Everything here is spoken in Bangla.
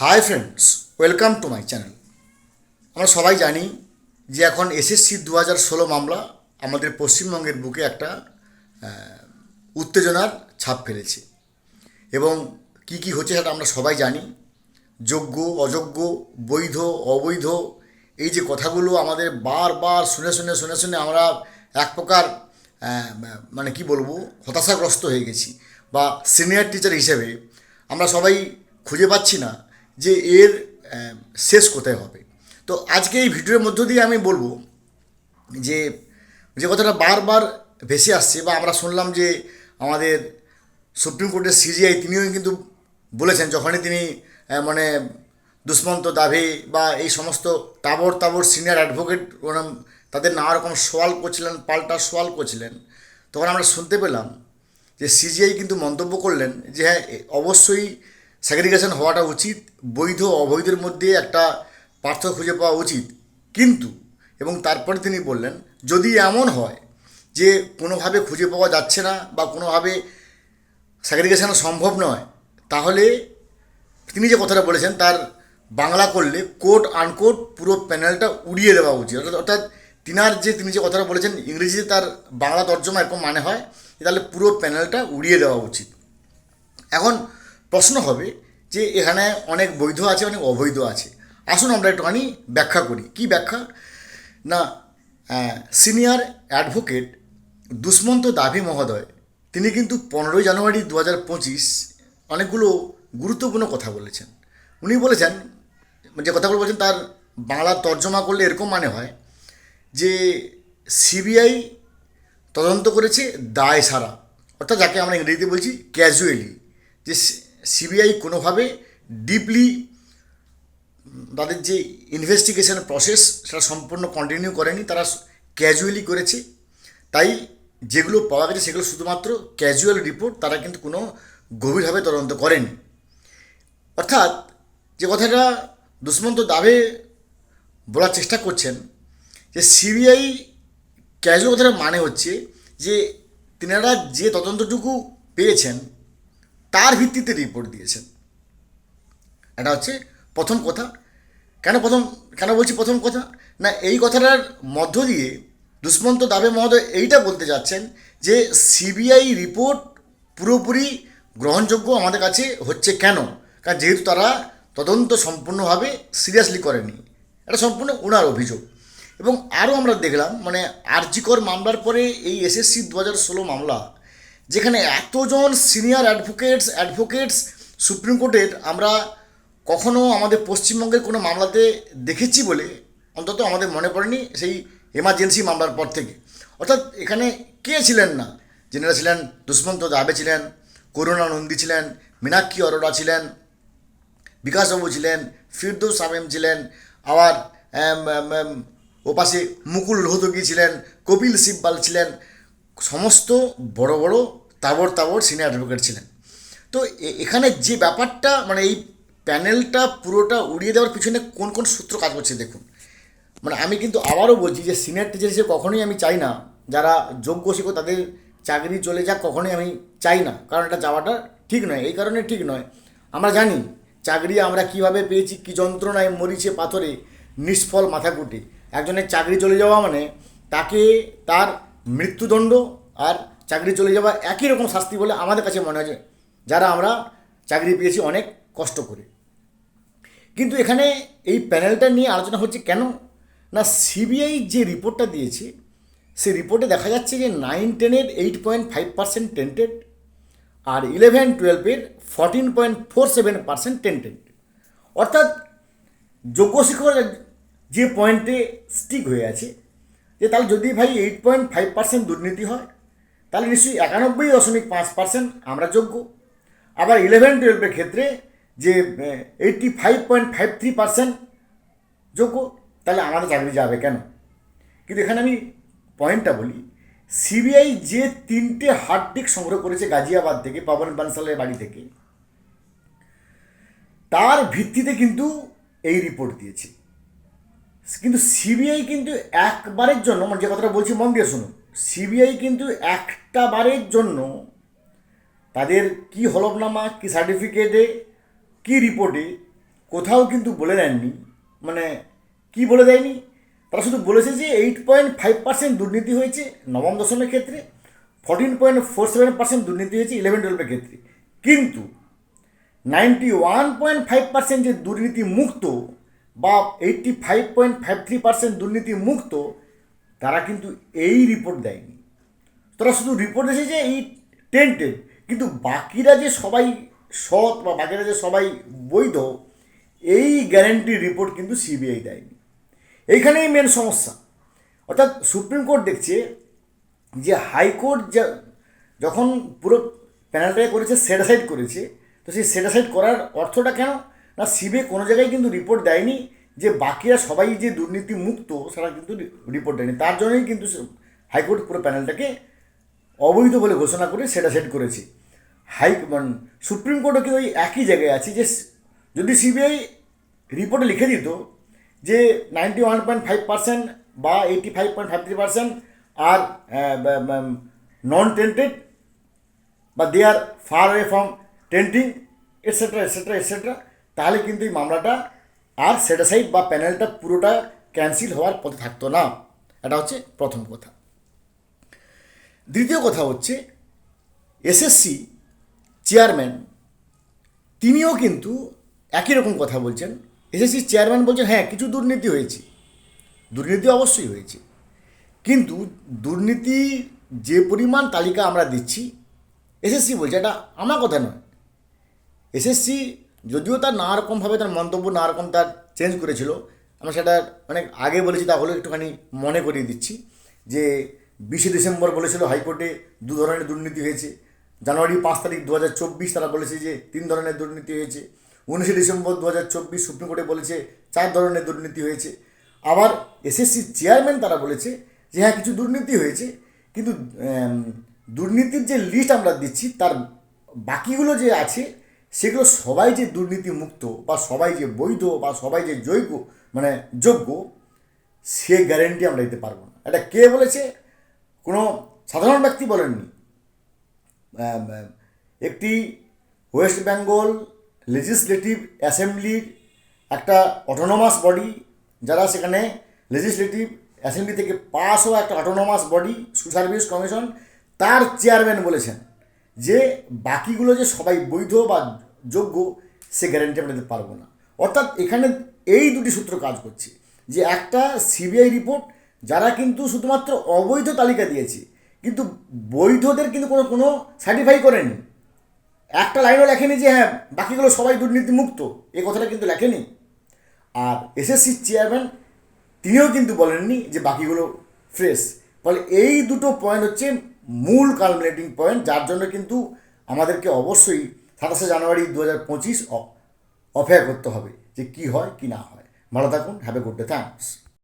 Hi friends welcome to my channel আমরা সবাই জানি যে এখন এসএসসি দু হাজার ষোলো মামলা আমাদের পশ্চিমবঙ্গের বুকে একটা উত্তেজনার ছাপ ফেলেছে। এবং কি কি হচ্ছে সেটা আমরা সবাই জানি। যোগ্য, অযোগ্য, বৈধ, অবৈধ, এই যে কথাগুলো আমাদের বারবার শুনে শুনে শুনে শুনে আমরা এক প্রকার মানে কি বলব, হতাশাগ্রস্ত হয়ে গেছি। বা সিনিয়র টিচার হিসেবে আমরা সবাই খুঁজে পাচ্ছি না যে এর শেষ কোথায় হবে। তো আজকে এই ভিডিওর মধ্য দিয়ে আমি বলব যে যে কথাটা বারবার ভেসে আসছে বা আমরা শুনলাম যে আমাদের সুপ্রিম কোর্টের সিজিআই তিনিও কিন্তু বলেছেন যখনই তিনি মানে দুষ্মন্ত দাভে বা এই সমস্ত তাবর তাবর সিনিয়র অ্যাডভোকেট ওরম তাদের নানা রকম সওয়াল করছিলেন, পাল্টা সওয়াল করছিলেন, তখন আমরা শুনতে পেলাম যে সিজিআই কিন্তু মন্তব্য করলেন যে হ্যাঁ অবশ্যই স্যাগ্রিগেশন হওয়াটা উচিত, বৈধ অবৈধের মধ্যে একটা পার্থক্য খুঁজে পাওয়া উচিত। কিন্তু, এবং তারপরে তিনি বললেন, যদি এমন হয় যে কোনোভাবে খুঁজে পাওয়া যাচ্ছে না বা কোনোভাবে স্যাগ্রিগেশন সম্ভব নয়, তাহলে তিনি যে কথাটা বলেছেন তার বাংলা করলে কোট আনকোট পুরো প্যানেলটা উড়িয়ে দেওয়া উচিত। অর্থাৎ অর্থাৎ তিনার যে তিনি যে কথাটা বলেছেন, ইংরেজিতে তার বাংলা তর্জমা এরকম মানে হয় তাহলে পুরো প্যানেলটা উড়িয়ে দেওয়া উচিত। এখন প্রশ্ন হবে যে এখানে অনেক বৈধ আছে, অনেক অবৈধ আছে। আসুন আমরা একটুখানি ব্যাখ্যা করি। কি ব্যাখ্যা? না সিনিয়র অ্যাডভোকেট দুষ্মন্ত দাভি মহোদয়, তিনি কিন্তু পনেরোই জানুয়ারি দু হাজার পঁচিশ অনেকগুলো গুরুত্বপূর্ণ কথা বলেছেন। উনি বলেছেন, যে কথাগুলো বলেছেন, তার বাংলা তর্জমা করলে এরকম মানে হয় যে সিবিআই তদন্ত করেছে দায় সারা। অর্থাৎ যাকে আমরা ইংরেজিতে বলছি ক্যাজুয়ালি যে সিবিআই কোনোভাবে ডিপলি তাদের যে ইনভেস্টিগেশন প্রসেস সেটা সম্পূর্ণ কন্টিনিউ করেনি, তারা ক্যাজুয়ালি করেছে। তাই যেগুলো পাওয়া গেছে সেগুলো শুধুমাত্র ক্যাজুয়াল রিপোর্ট তারা কিন্তু কোনো গভীরভাবে তদন্ত করেনি। অর্থাৎ যে কথাটা দুষ্মন্ত দাবে বলার চেষ্টা করছেন, যে সিবিআই ক্যাজুয়াল কথাটা মানে হচ্ছে যে তিনারা যে তদন্তটুকু পেয়েছেন তার ভিত্তিতে রিপোর্ট দিয়েছেন। এটা হচ্ছে প্রথম কথা। কেন প্রথম, কেন বলছি প্রথম কথা? না, এই কথাটার মধ্য দিয়ে দুষ্মন্ত দাবে মহোদয় এইটা বলতে যাচ্ছেন যে সিবিআই রিপোর্ট পুরোপুরি গ্রহণযোগ্য আমাদের কাছে হচ্ছে কেন? কারণ যেহেতু তারা তদন্ত সম্পূর্ণভাবে সিরিয়াসলি করেনি। এটা সম্পূর্ণ ওনার অভিযোগ। এবং আরও আমরা দেখলাম মানে আরজিকর মামলার পরে এই এসএসসি দু হাজার ষোলো মামলা যেখানে এতজন সিনিয়র অ্যাডভোকেটস অ্যাডভোকেটস সুপ্রিম কোর্টের আমরা কখনো আমাদের পশ্চিমবঙ্গের কোনো মামলাতে দেখেছি বলে অন্তত আমাদের মনে পড়েনি সেই এমার্জেন্সি মামলার পর থেকে। অর্থাৎ এখানে কে ছিলেন না? যিনারা ছিলেন দুষ্মন্ত দাবে ছিলেন, করুণা নন্দী ছিলেন, মীনাক্ষী অরোরা ছিলেন, বিকাশবাবু ছিলেন, ফিরদৌস সামেম ছিলেন, আবার ওপাশে মুকুল রোহতগি ছিলেন, কপিল সিব্বাল ছিলেন, সমস্ত বড় বড় তাবর তাবর সিনিয়র অ্যাডভোকেট ছিলেন। তো এখানে যে ব্যাপারটা মানে এই প্যানেলটা পুরোটা উড়িয়ে দেওয়ার পিছনে কোন কোন সূত্র কাজ করছে দেখুন। মানে আমি কিন্তু আবারও বলছি যে সিনিয়র টিচার হিসেবে কখনোই আমি চাই না, যারা যোগ্য শিক্ষক তাদের চাকরি চলে যাক কখনোই আমি চাই না, কারণ এটা যাওয়াটা ঠিক নয়, এই কারণে ঠিক নয়। আমরা জানি চাকরি আমরা কীভাবে পেয়েছি, কী যন্ত্রণায় মরিচে পাথরে, নিষ্ফল মাথাকুটি। একজনের চাকরি চলে যাওয়া মানে তাকে তার মৃত্যুদণ্ড আর চাকরি চলে যাওয়া একই রকম শাস্তি বলে আমাদের কাছে মনে হয় যারা আমরা চাকরি পেয়েছি অনেক কষ্ট করে। কিন্তু এখানে এই প্যানেলটা নিয়ে আলোচনা হচ্ছে কেন? না, সিবিআই যে রিপোর্টটা দিয়েছে, সেই রিপোর্টে দেখা যাচ্ছে যে নাইন টেনের eight point five percent tainted আর ইলেভেন টুয়েলভের fourteen point four seven percent tainted. অর্থাৎ যোগ্য শিক্ষকরা যে পয়েন্টে স্টিক হয়ে আছে, যে তাহলে যদি ভাই এইট পয়েন্ট ফাইভ পার্সেন্ট দুর্নীতি হয় তাহলে নিশ্চয়ই একানব্বই দশমিক পাঁচ পার্সেন্ট আমরা যোগ্য। আবার ইলেভেন টুয়েলভের ক্ষেত্রে যে eighty five point five three percent যোগ্য, তাহলে আমাদের চাকরি যাবে কেন? কিন্তু এখানে আমি পয়েন্টটা বলি, সিবিআই যে তিনটে হার্ড সংগ্রহ করেছে গাজিয়াবাদ থেকে, পবন বানসালের বাড়ি থেকে, তার ভিত্তিতে কিন্তু এই রিপোর্ট দিয়েছে। কিন্তু সিবিআই কিন্তু একবারের জন্য মানে যে কথাটা বলছি মন দিয়ে শুনুন সিবিআই কিন্তু একটা বারের জন্য তাদের কি হলফনামা, কি সার্টিফিকেটে, কি রিপোর্টে কোথাও কিন্তু বলে দেননি। মানে কি বলে দেয়নি? তারা শুধু বলেছে যে এইট পয়েন্ট ফাইভ পার্সেন্ট দুর্নীতি হয়েছে নবম দশমের ক্ষেত্রে, fourteen point four seven percent দুর্নীতি হয়েছে ইলেভেন টুয়েলভের ক্ষেত্রে। কিন্তু ninety one point five percent যে দুর্নীতি মুক্ত বা eighty five point five three percent দুর্নীতি মুক্ত তারা কিন্তু এই রিপোর্ট দেয়নি। তারা শুধু রিপোর্ট এসেছে এই টেন্টেড কিন্তু বাকিরা যে সবাই সৎ বা বাকিরা যে সবাই বৈধ, এই গ্যারেন্টির রিপোর্ট কিন্তু সিবিআই দেয়নি। এইখানেই মেন সমস্যা। অর্থাৎ সুপ্রিম কোর্ট দেখছে যে হাইকোর্ট যা, যখন পুরো প্যানেলটাকে করেছে সেটাসাইড করেছে, তো সেই সেটাসাইড করার অর্থটা কেন? না সিবিআই কোনো জায়গায় কিন্তু রিপোর্ট দেয়নি যে বাকিরা সবাই যে দুর্নীতি মুক্ত, সেটা কিন্তু রিপোর্ট দেয়নি। তার জন্যই কিন্তু হাইকোর্ট পুরো প্যানেলটাকে অবৈধ বলে ঘোষণা করে সেটা সেট করেছে। হাই মানে সুপ্রিম কোর্টও কিন্তু ওই একই জায়গায় আছে যে যদি সিবিআই রিপোর্টে লিখে দিত যে ninety one point five percent বা eighty five point five three percent are non tainted বা they are far way from tainting etcetera etcetera etcetera তাহলে কিন্তু এই মামলাটা আর সেটাসাইড বা প্যানেলটা পুরোটা ক্যান্সেল হওয়ার পথে থাকতো না। এটা হচ্ছে প্রথম কথা। দ্বিতীয় কথা হচ্ছে, এসএসসি চেয়ারম্যান, তিনিও কিন্তু একই রকম কথা বলছেন। এসএসসি চেয়ারম্যান বলছেন হ্যাঁ কিছু দুর্নীতি হয়েছে। দুর্নীতি অবশ্যই হয়েছে। কিন্তু দুর্নীতি যে পরিমাণ তালিকা আমরা দিচ্ছি, এসএসসি বলছে, এটা আমার কথা নয়। এসএসসি যদিও তার নানারকমভাবে তার মন্তব্য নানারকম তার চেঞ্জ করেছিল, আমরা সেটা অনেক আগে বলেছি, তাহলে একটুখানি মনে করিয়ে দিচ্ছি যে বিশে ডিসেম্বর বলেছিল হাইকোর্টে দু ধরনের দুর্নীতি হয়েছে। জানুয়ারি পাঁচ তারিখ দু হাজার চব্বিশ তারা বলেছে যে তিন ধরনের দুর্নীতি হয়েছে। উনিশে ডিসেম্বর দু হাজার চব্বিশ সুপ্রিম কোর্টে বলেছে চার ধরনের দুর্নীতি হয়েছে। আবার এসএসসি চেয়ারম্যান তারা বলেছে যে হ্যাঁ কিছু দুর্নীতি হয়েছে, কিন্তু দুর্নীতির যে লিস্ট আমরা দিচ্ছি, তার বাকিগুলো যে আছে সেগুলো সবাই যে দুর্নীতি মুক্ত বা সবাই যে বৈধ বা সবাই যে যোগ্য মানে যোগ্য, সে গ্যারেন্টি আমরা দিতে পারব না। এটা কে বলেছে? কোনো সাধারণ ব্যক্তি বলেননি। একটি ওয়েস্ট বেঙ্গল লেজিসলেটিভ অ্যাসেম্বলির একটা অটোনোমাস বডি যারা সেখানে লেজিসলেটিভ অ্যাসেম্বলি থেকে পাস হওয়া একটা অটোনোমাস বডি সার্ভিস কমিশন তার চেয়ারম্যান বলেছেন। যে বাকিগুলো যে সবাই বৈধ বা যোগ্য, সে গ্যারেন্টি আমরা দিতে পারব না। অর্থাৎ এখানে এই দুটি সূত্র কাজ করছে, যে একটা সিবিআই রিপোর্ট যারা কিন্তু শুধুমাত্র অবৈধ তালিকা দিয়েছে, কিন্তু বৈধদের কিন্তু কোনো কোনো সার্টিফাই করেনি। একটা লাইনও লেখেনি যে হ্যাঁ বাকিগুলো সবাই দুর্নীতি মুক্ত এই কথাটা কিন্তু লেখেনি। আর এসএসসি চেয়ারম্যান তিনিও কিন্তু বলেননি যে বাকিগুলো ফ্রেশ ফলে এই দুটো পয়েন্ট হচ্ছে মূল কালমিনেটিং পয়েন্ট যার জন্য কিন্তু আমাদেরকে অবশ্যই সাতাশে জানুয়ারি দু হাজার পঁচিশ অপেক্ষা করতে হবে যে কী হয়, কি না হয়। ভালো থাকুন have a good day thanks